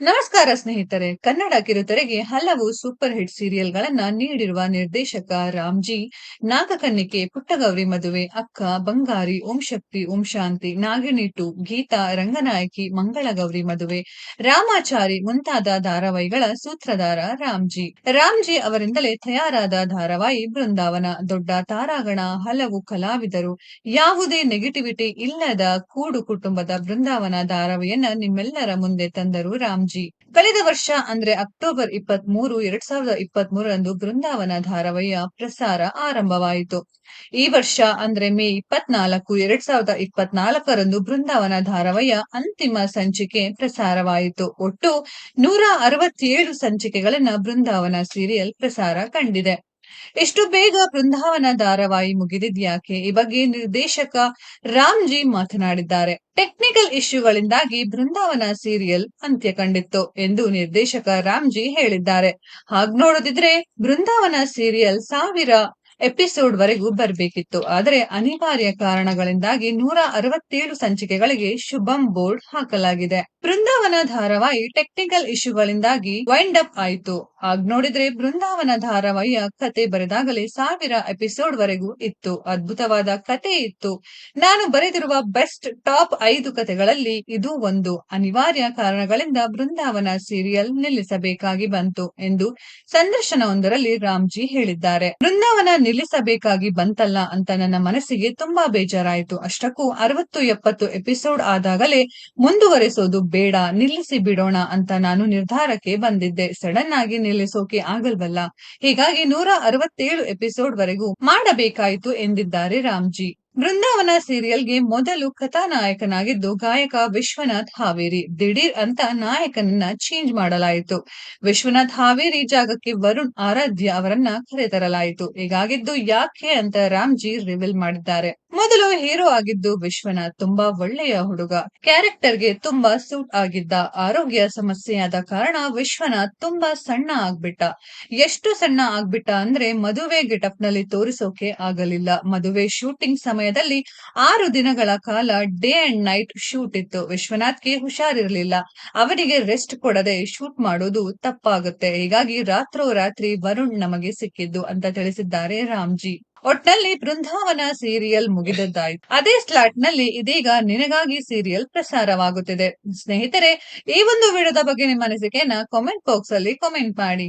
ನಮಸ್ಕಾರ ಸ್ನೇಹಿತರೆ, ಕನ್ನಡ ಕಿರುತೆರೆಗೆ ಹಲವು ಸೂಪರ್ ಹಿಟ್ ಸೀರಿಯಲ್ ಗಳನ್ನ ನೀಡಿರುವ ನಿರ್ದೇಶಕ ರಾಮ್ಜಿ ನಾಗಕನ್ನಿಕೆ ಪುಟ್ಟಗೌರಿ ಮದುವೆ, ಅಕ್ಕ, ಬಂಗಾರಿ, ಓಂ ಶಕ್ತಿ, ಓಂ ಶಾಂತಿ, ನಾಗಿಣಿ ಟು, ಗೀತಾ, ರಂಗನಾಯಕಿ, ಮಂಗಳಗೌರಿ ಮದುವೆ, ರಾಮಾಚಾರಿ ಮುಂತಾದ ಧಾರಾವಾಹಿಗಳ ಸೂತ್ರಧಾರ ರಾಮ್ಜಿ. ರಾಮ್ಜಿ ಅವರಿಂದಲೇ ತಯಾರಾದ ಧಾರಾವಾಹಿ ಬೃಂದಾವನ, ದೊಡ್ಡ ತಾರಾಗಣ, ಹಲವು ಕಲಾವಿದರು. ಯಾವುದೇ ನೆಗೆಟಿವಿಟಿ ಇಲ್ಲದ ಕೂಡು ಕುಟುಂಬದ ಬೃಂದಾವನ ಧಾರಾವಾಹಿಯನ್ನ ನಿಮ್ಮೆಲ್ಲರ ಮುಂದೆ ತಂದರು ರಾಮ್ಜಿ. ಕಳೆದ ವರ್ಷ, ಅಂದ್ರೆ ಅಕ್ಟೋಬರ್ ಇಪ್ಪತ್ತ್ ಮೂರು ಎರಡ್ ಸಾವಿರದ ಇಪ್ಪತ್ತ್ ಮೂರರಂದು ಬೃಂದಾವನ ಧಾರಾವಾಹಿಯ ಪ್ರಸಾರ ಆರಂಭವಾಯಿತು. ಈ ವರ್ಷ, ಅಂದ್ರೆ ಮೇ ಇಪ್ಪತ್ನಾಲ್ಕು, ಎರಡ್ ಸಾವಿರದ ಇಪ್ಪತ್ನಾಲ್ಕರಂದು ಬೃಂದಾವನ ಧಾರಾವಾಹಿಯ ಅಂತಿಮ ಸಂಚಿಕೆ ಪ್ರಸಾರವಾಯಿತು. ಒಟ್ಟು ನೂರ ಅರವತ್ತೇಳು ಸಂಚಿಕೆಗಳನ್ನ ಬೃಂದಾವನ ಸೀರಿಯಲ್ ಪ್ರಸಾರ ಕಂಡಿದೆ. ಇಷ್ಟು ಬೇಗ ಬೃಂದಾವನ ಧಾರಾವಾಹಿ ಮುಗಿದಿದ್ಯಾಕೆ? ಈ ಬಗ್ಗೆ ನಿರ್ದೇಶಕ ರಾಮ್ಜಿ ಮಾತನಾಡಿದ್ದಾರೆ. ಟೆಕ್ನಿಕಲ್ ಇಶ್ಯೂಗಳಿಂದಾಗಿ ಬೃಂದಾವನ ಸೀರಿಯಲ್ ಅಂತ್ಯ ಕಂಡಿತ್ತು ಎಂದು ನಿರ್ದೇಶಕ ರಾಮ್ಜಿ ಹೇಳಿದ್ದಾರೆ. ಹಾಗ್ ನೋಡೋದಿದ್ರೆ ಬೃಂದಾವನ ಸೀರಿಯಲ್ ಸಾವಿರ ಎಪಿಸೋಡ್ ವರೆಗೂ ಬರಬೇಕಿತ್ತು. ಆದರೆ ಅನಿವಾರ್ಯ ಕಾರಣಗಳಿಂದಾಗಿ ನೂರ ಅರವತ್ತೇಳು ಸಂಚಿಕೆಗಳಿಗೆ ಶುಭಂ ಬೋರ್ಡ್ ಹಾಕಲಾಗಿದೆ. ಬೃಂದಾವನ ಧಾರಾವಾಹಿ ಟೆಕ್ನಿಕಲ್ ಇಶ್ಯೂಗಳಿಂದಾಗಿ ವೈಂಡ್ ಅಪ್ ಆಯಿತು. ಆಗ ನೋಡಿದ್ರೆ ಬೃಂದಾವನ ಧಾರಾವಾಹಿಯ ಕತೆ ಬರೆದಾಗಲೇ ಸಾವಿರ ಎಪಿಸೋಡ್ ವರೆಗೂ ಇತ್ತು. ಅದ್ಭುತವಾದ ಕತೆ ಇತ್ತು. ನಾನು ಬರೆದಿರುವ ಬೆಸ್ಟ್ ಟಾಪ್ ಐದು ಕತೆಗಳಲ್ಲಿ ಇದು ಒಂದು. ಅನಿವಾರ್ಯ ಕಾರಣಗಳಿಂದ ಬೃಂದಾವನ ಸೀರಿಯಲ್ ನಿಲ್ಲಿಸಬೇಕಾಗಿ ಬಂತು ಎಂದು ಸಂದರ್ಶನವೊಂದರಲ್ಲಿ ರಾಮ್ಜಿ ಹೇಳಿದ್ದಾರೆ. ಬೃಂದಾವನ ನಿಲ್ಲಿಸಬೇಕಾಗಿ ಬಂತಲ್ಲ ಅಂತ ನನ್ನ ಮನಸ್ಸಿಗೆ ತುಂಬಾ ಬೇಜಾರಾಯಿತು. ಅಷ್ಟಕ್ಕೂ ಅರವತ್ತು ಎಪ್ಪತ್ತು ಎಪಿಸೋಡ್ ಆದಾಗಲೇ ಮುಂದುವರೆಸೋದು ಬೇಡ, ನಿಲ್ಲಿಸಿ ಬಿಡೋಣ ಅಂತ ನಾನು ನಿರ್ಧಾರಕ್ಕೆ ಬಂದಿದ್ದೆ. ಸಡನ್ ಆಗಿ ನಿಲ್ಲಿಸೋಕೆ ಆಗಲ್ವಲ್ಲ? ಹೀಗಾಗಿ ನೂರ ಅರವತ್ತೇಳು ಎಪಿಸೋಡ್ ವರೆಗೂ ಮಾಡಬೇಕಾಯಿತು ಎಂದಿದ್ದಾರೆ ರಾಮ್ಜಿ. ಬೃಂದಾವನ ಸೀರಿಯಲ್ಗೆ ಮೊದಲು ಕಥಾನಾಯಕನಾಗಿದ್ದು ಗಾಯಕ ವಿಶ್ವನಾಥ್ ಹಾವೇರಿ. ದಿಢೀರ್ ಅಂತ ನಾಯಕನನ್ನ ಚೇಂಜ್ ಮಾಡಲಾಯಿತು. ವಿಶ್ವನಾಥ್ ಹಾವೇರಿ ಜಾಗಕ್ಕೆ ವರುಣ್ ಆರಾಧ್ಯ ಅವರನ್ನ ಕರೆತರಲಾಯಿತು. ಹೀಗಾಗಿದ್ದು ಯಾಕೆ ಅಂತ ರಾಮ್ಜಿ ರಿವೀಲ್ ಮಾಡಿದ್ದಾರೆ. ಮೊದಲು ಹೀರೋ ಆಗಿದ್ದು ವಿಶ್ವನಾಥ್ ತುಂಬಾ ಒಳ್ಳೆಯ ಹುಡುಗ. ಕ್ಯಾರೆಕ್ಟರ್ಗೆ ತುಂಬಾ ಸೂಟ್ ಆಗಿದ್ದ ಆರೋಗ್ಯ ಸಮಸ್ಯೆಯಾದ ಕಾರಣ ವಿಶ್ವನಾಥ್ ತುಂಬಾ ಸಣ್ಣ ಆಗ್ಬಿಟ್ಟ. ಎಷ್ಟು ಸಣ್ಣ ಆಗ್ಬಿಟ್ಟ ಅಂದ್ರೆ ಮದುವೆ ಗೆಟಪ್ನಲ್ಲಿ ತೋರಿಸೋಕೆ ಆಗಲಿಲ್ಲ. ಮದುವೆ ಶೂಟಿಂಗ್ ಸಮಯದಲ್ಲಿ ಆರು ದಿನಗಳ ಕಾಲ ಡೇ ಅಂಡ್ ನೈಟ್ ಶೂಟ್ ಇತ್ತು. ವಿಶ್ವನಾಥ್ಗೆ ಹುಷಾರಿರಲಿಲ್ಲ. ಅವನಿಗೆ ರೆಸ್ಟ್ ಕೊಡದೆ ಶೂಟ್ ಮಾಡೋದು ತಪ್ಪಾಗುತ್ತೆ. ಹೀಗಾಗಿ ರಾತ್ರೋರಾತ್ರಿ ವರುಣ್ ನಮಗೆ ಸಿಕ್ಕಿದ್ದು ಅಂತ ತಿಳಿಸಿದ್ದಾರೆ ರಾಮ್ಜಿ. ಒಟ್ನಲ್ಲಿ ಬೃಂದಾವನ ಸೀರಿಯಲ್ ಮುಗಿದದ್ದಾಯ್ತು. ಅದೇ ಸ್ಲಾಟ್ನಲ್ಲಿ ಇದೀಗ ನಿನಗಾಗಿ ಸೀರಿಯಲ್ ಪ್ರಸಾರವಾಗುತ್ತಿದೆ. ಸ್ನೇಹಿತರೆ, ಈ ಒಂದು ವಿಡಿಯೋದ ಬಗ್ಗೆ ನಿಮ್ಮ ಅನಿಸಿಕೆಯನ್ನ ಕಾಮೆಂಟ್ ಬಾಕ್ಸ್ ಅಲ್ಲಿ ಕಾಮೆಂಟ್ ಮಾಡಿ.